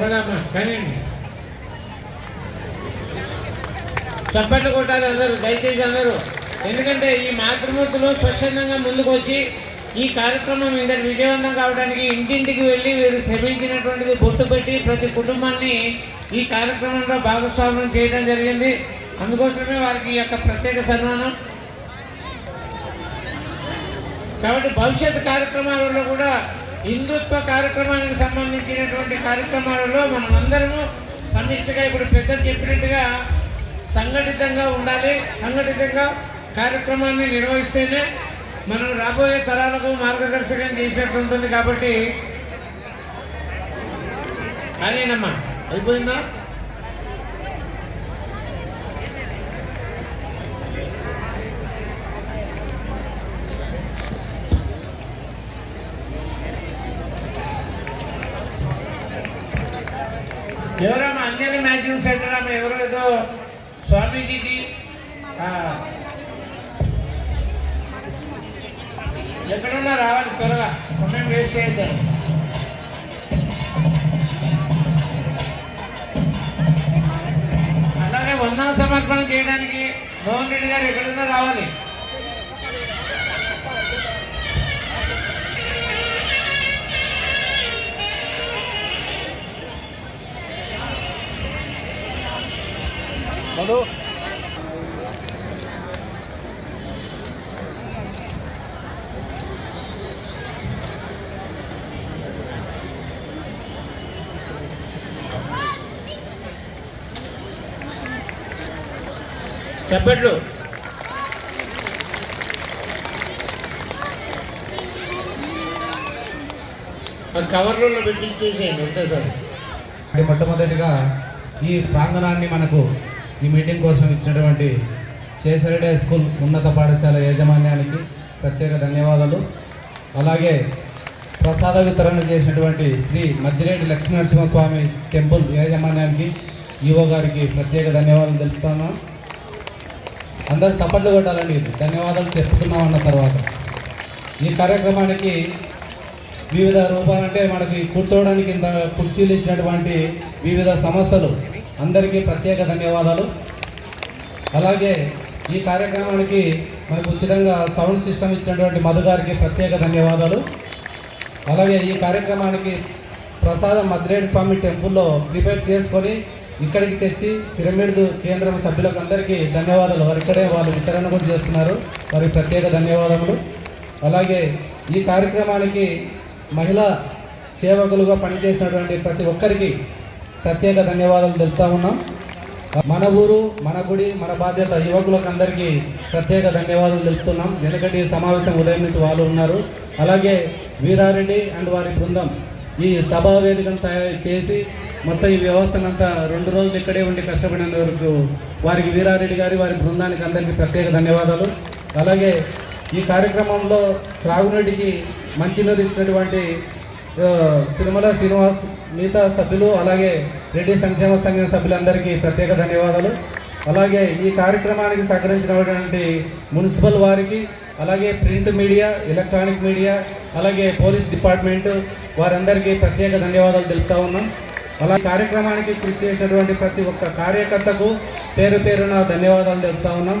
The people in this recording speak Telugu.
త్వరగా అమ్మా కనండి చప్పట్లు కొట్టాలి అందరూ దయచేసి అందరూ. ఎందుకంటే ఈ మాతృమూర్తులు స్వచ్ఛందంగా ముందుకు వచ్చి ఈ కార్యక్రమం ఇందరు విజయవంతం కావడానికి ఇంటింటికి వెళ్ళి వీరు శ్రమించినటువంటిది గుర్తుపెట్టి ప్రతి కుటుంబాన్ని ఈ కార్యక్రమంలో భాగస్వామ్యం చేయడం జరిగింది. అందుకోసమే వారికి ఈ యొక్క ప్రత్యేక సన్మానం. కాబట్టి భవిష్యత్ కార్యక్రమాలలో కూడా హిందుత్వ కార్యక్రమానికి సంబంధించినటువంటి కార్యక్రమాలలో మనం అందరము సమిష్టిగా ఇప్పుడు పెద్దలు చెప్పినట్టుగా సంఘటితంగా ఉండాలి. సంఘటితంగా కార్యక్రమాన్ని నిర్వహిస్తేనే మనం రాబోయే తరాలకు మార్గదర్శకం చేసినట్టు ఉంటుంది కాబట్టి అదేనమ్మా? అయిపోయిందా? ఎవరమ్మా అంజలి మ్యాచింగ్ సెంటర్ అమ్మ ఎవరో ఏదో స్వామీజీకి ఎక్కడున్నా రావాలి త్వరగా. సమయం వేస్ట్ చేయొద్దాం. అలాగే వందన సమర్పణ చేయడానికి మోహన్ రెడ్డి గారు ఎక్కడున్నా రావాలి. మధు చెప్పట్లు. ఆ కవర్లలో పెట్టించేసేయండి ఉంటే సార్. మొట్టమొదటిగా ఈ ప్రాంగణాన్ని మనకు ఈ మీటింగ్ కోసం ఇచ్చినటువంటి శేషరెడ్డి స్కూల్ ఉన్నత పాఠశాల యాజమాన్యానికి ప్రత్యేక ధన్యవాదాలు. అలాగే ప్రసాద వితరణ చేసినటువంటి శ్రీ మద్దిరెడ్డి లక్ష్మీనరసింహస్వామి టెంపుల్ యాజమాన్యానికి ఈవో గారికి ప్రత్యేక ధన్యవాదాలు తెలుపుతాను. అందరూ చప్పట్లు కొట్టాలని ధన్యవాదాలు చెప్పుకున్నాం అన్న తర్వాత. ఈ కార్యక్రమానికి వివిధ రూపాలంటే మనకి కూర్చోవడానికి ఇంత కుర్చీలు ఇచ్చినటువంటి వివిధ సంస్థలు అందరికీ ప్రత్యేక ధన్యవాదాలు. అలాగే ఈ కార్యక్రమానికి మనకు ఉచితంగా సౌండ్ సిస్టమ్ ఇచ్చినటువంటి మధు గారికి ప్రత్యేక ధన్యవాదాలు. అలాగే ఈ కార్యక్రమానికి ప్రసాదం మద్రేడు స్వామి టెంపుల్లో ప్రిపేర్ చేసుకొని ఇక్కడికి తెచ్చి పిరమిడ్ కేంద్రం సభ్యులకు అందరికీ ధన్యవాదాలు. వారు ఇక్కడే వాళ్ళు వితరణ కూడా చేస్తున్నారు. వారికి ప్రత్యేక ధన్యవాదములు. అలాగే ఈ కార్యక్రమానికి మహిళా సేవకులుగా పనిచేసినటువంటి ప్రతి ఒక్కరికి ప్రత్యేక ధన్యవాదాలు తెలుపుతా ఉన్నాం. మన ఊరు మన గుడి మన బాధ్యత యువకులకు అందరికీ ప్రత్యేక ధన్యవాదాలు తెలుపుతున్నాం. ఎందుకంటే ఈ సమావేశం ఉదయం నుంచి వాళ్ళు ఉన్నారు. అలాగే వీరారెడ్డి అండ్ వారి బృందం ఈ సభా వేదికను తయారు చేసి మొత్తం ఈ వ్యవస్థనంతా రెండు రోజులు ఇక్కడే ఉండి కష్టపడినందుకు వారికి వీరారెడ్డి గారి వారి బృందానికి అందరికీ ప్రత్యేక ధన్యవాదాలు. అలాగే ఈ కార్యక్రమంలో త్రాగునీటికి మంచినీరు ఇచ్చినటువంటి తిరుమల శ్రీనివాస్ మిగతా సభ్యులు అలాగే రెడ్డి సంక్షేమ సంఘం సభ్యులందరికీ ప్రత్యేక ధన్యవాదాలు. అలాగే ఈ కార్యక్రమానికి సహకరించినటువంటి మున్సిపల్ వారికి అలాగే ప్రింట్ మీడియా ఎలక్ట్రానిక్ మీడియా అలాగే పోలీస్ డిపార్ట్మెంట్ వారందరికీ ప్రత్యేక ధన్యవాదాలు తెలుపుతా ఉన్నాం. అలా కార్యక్రమానికి కృషి చేసినటువంటి ప్రతి ఒక్క కార్యకర్తకు పేరు పేరున ధన్యవాదాలు తెలుపుతా ఉన్నాం.